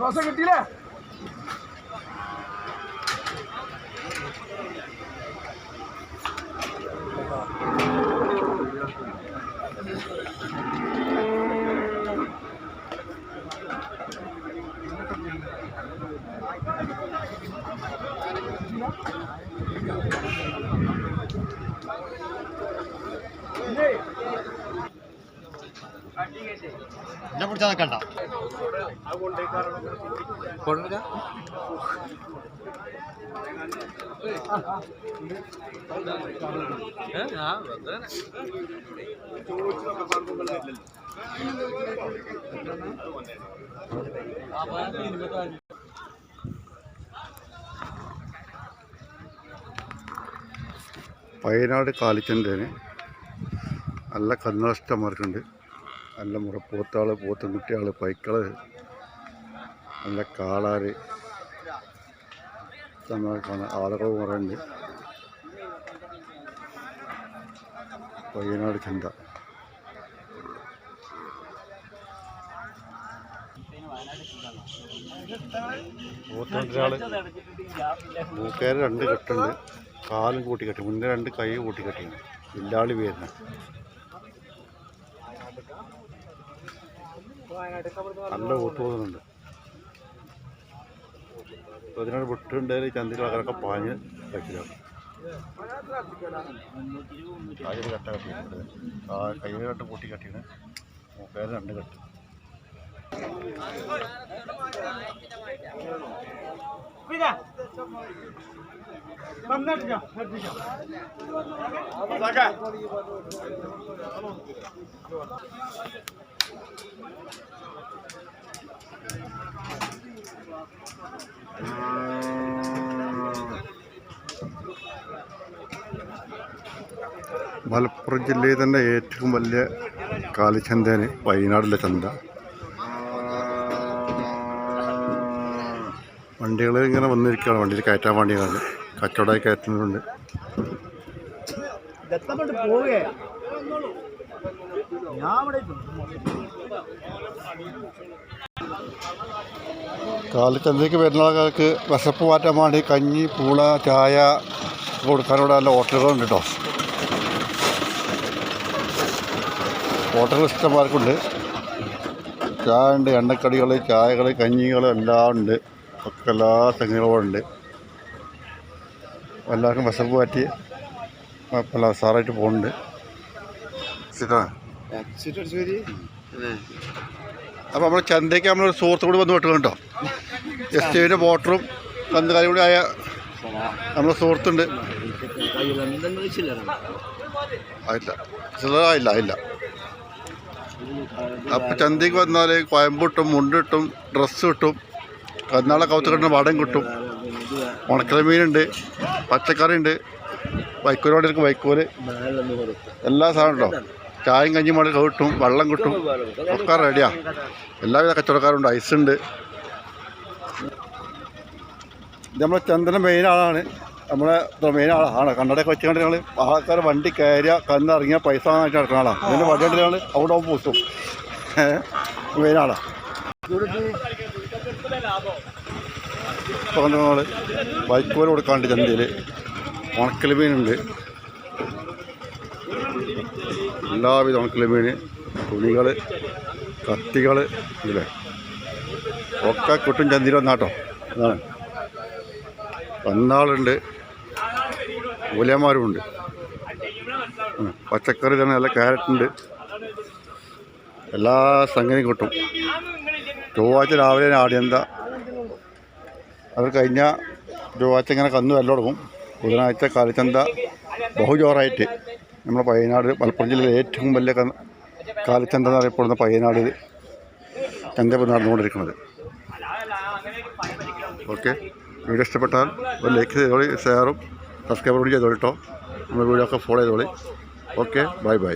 റോസ കിട്ടിയില്ലേ എന്നെ പിടിച്ചാൽ നിൽക്കണ്ട വയനാട് കാലിച്ചന്തേന് നല്ല കന്നുകാഷ്ടന്മാർക്കുണ്ട് നല്ല മുറപ്പോത്താൾ പോത്തുംകുട്ടിയാൾ പൈക്കൾ നല്ല കാളാര്. ഇഷ്ടംപോലെ കാണാൻ ആളുകൾ കുറേയുണ്ട് വയനാട് ചന്ത പോത്തുകൊണ്ടൊരാൾ മൂക്കേര് രണ്ട് കെട്ടുണ്ട്. കാലും കൂട്ടി കെട്ടി. മുന്നേ രണ്ട് കൈ കൂട്ടി കെട്ടിയാണ് വില്ലാളി വരുന്ന നല്ല ഓട്ട് പോകുന്നുണ്ട് അതിനോട് വിട്ടുണ്ടെങ്കിൽ ചന്തയിൽ അങ്ങനൊക്കെ പാഞ്ഞ് വെച്ചിലാണ് കാലിൽ കട്ട കെട്ടിയിട്ടുണ്ട്. കയ്യിൽ കെട്ട് കൂട്ടി കട്ടിയാണ്. മൂക്കേര് രണ്ട് കെട്ട്. മലപ്പുറം ജില്ലയിൽ തന്നെ ഏറ്റവും വലിയ കാലിച്ചന്തേന് വയനാടിലെ ചന്ത. വണ്ടികൾ ഇങ്ങനെ വന്നിരിക്കുകയാണ്. വണ്ടിയിൽ കയറ്റാൻ വേണ്ടിയാണ്. കച്ചവടമായി കയറ്റുന്നുണ്ട് ഞാൻ കാലിച്ചന്തയ്ക്ക് വരുന്ന ആൾക്കാർക്ക് വിശപ്പ് മാറ്റാൻ വേണ്ടി കഞ്ഞി പൂള ചായ കൊടുക്കാനുള്ള നല്ല ഹോട്ടലുകളുണ്ട് കേട്ടോ. ഹോട്ടൽ ഇഷ്ടമാർക്കുണ്ട്. ചായ ഉണ്ട് എണ്ണക്കടികൾ ചായകൾ കഞ്ഞികൾ എല്ലാം ഉണ്ട്. ഒക്കെ എല്ലാ തെങ്ങുകളും ഉണ്ട്. എല്ലാവർക്കും വിശപ്പ് മാറ്റി കുഴപ്പമില്ല സാറായിട്ട് പോകുന്നുണ്ട്. ശരിയാണ് അപ്പോൾ നമ്മൾ ചന്തയ്ക്ക് നമ്മളൊരു സുഹൃത്തു കൂടി വന്ന് വിട്ടു കേട്ടോ. എസ് ടിവിന്റെ വോട്ടറും കന്നുകാലി കൂടി ആയ നമ്മളെ സുഹൃത്തുണ്ട്. ആയില്ല. ആയില്ല ആയില്ല. അപ്പം ചന്തയ്ക്ക് വന്നാൽ കോയമ്പിട്ടും മുണ്ട് കിട്ടും ഡ്രസ്സ് കിട്ടും. കന്നാളെ കൗത്ത് കിട്ടുന്ന വടം കിട്ടും. ഉണക്കല മീനുണ്ട് പച്ചക്കറി ഉണ്ട് വൈക്കോലോടെ വൈക്കോൽ. എല്ലാ സാധനം ഉണ്ടോ? ചായയും കഞ്ഞിയും മുളക് കിട്ടും വെള്ളം കിട്ടും. ഒക്കെ റെഡിയാ എല്ലാവിധ കച്ചവടക്കാരുണ്ട് ഐസ് ഉണ്ട്. ഇത് നമ്മളെ ചന്ദന മെയിൻ ആളാണ്. നമ്മളെ മെയിൻ ആളാണ് കണ്ണടയൊക്കെ വെച്ചുകൊണ്ട് ഞങ്ങൾ ആൾക്കാർ വണ്ടി കയറിയ കന്നിറങ്ങിയ പൈസ വാങ്ങാനായിട്ട് നടക്കുന്ന ആളാണ് ഇതിന്റെ കണ്ടിട്ട് ഞങ്ങൾ അവിടെ ആവും പൂസും മെയിൻ ആളാണ് ഇപ്പം നമ്മൾ ബൈക്കോൽ കൊടുക്കാണ്ട് ചന്തയിൽ ഉണക്കൽ മീനുണ്ട്. എല്ലാവിധ ഉണക്കൽ മീൻ തുണികൾ കത്തികൾ ഇല്ലേ? ഒക്കെ കിട്ടും ചന്തിരി വന്നാട്ടോ. അതാണ് വന്നാളുണ്ട്. മൂലന്മാരുമുണ്ട് ഉം. പച്ചക്കറി തന്നെ നല്ല ക്യാരറ്റ് ഉണ്ട്. എല്ലാ സംഗതിയും കിട്ടും. ചൊവ്വാഴ്ച രാവിലെ ആടിയന്ത അത് കഴിഞ്ഞ ചൊവ്വാഴ്ച ഇങ്ങനെ കന്ന് വല്ല തുടങ്ങും. ബുധനാഴ്ച കാലിച്ചന്ത ബഹുജോറായിട്ട് നമ്മുടെ പയ്യനാട് മലപ്പുറം ജില്ലയിലെ ഏറ്റവും വലിയ കാലിച്ചന്ത എന്നറിയപ്പെടുന്ന പയ്യനാട് ചന്ത ഇപ്പോൾ നടന്നുകൊണ്ടിരിക്കുന്നത്. ഓക്കെ. വീഡിയോ ഇഷ്ടപ്പെട്ടാൽ ഒരു ലൈക്ക് ചെയ്തോളി ഷെയറും സബ്സ്ക്രൈബ് കൂടി ചെയ്തോളി നമ്മുടെ വീഡിയോ ഒക്കെ ഫോളോ ചെയ്തോളി. ഓക്കെ. Bye bye.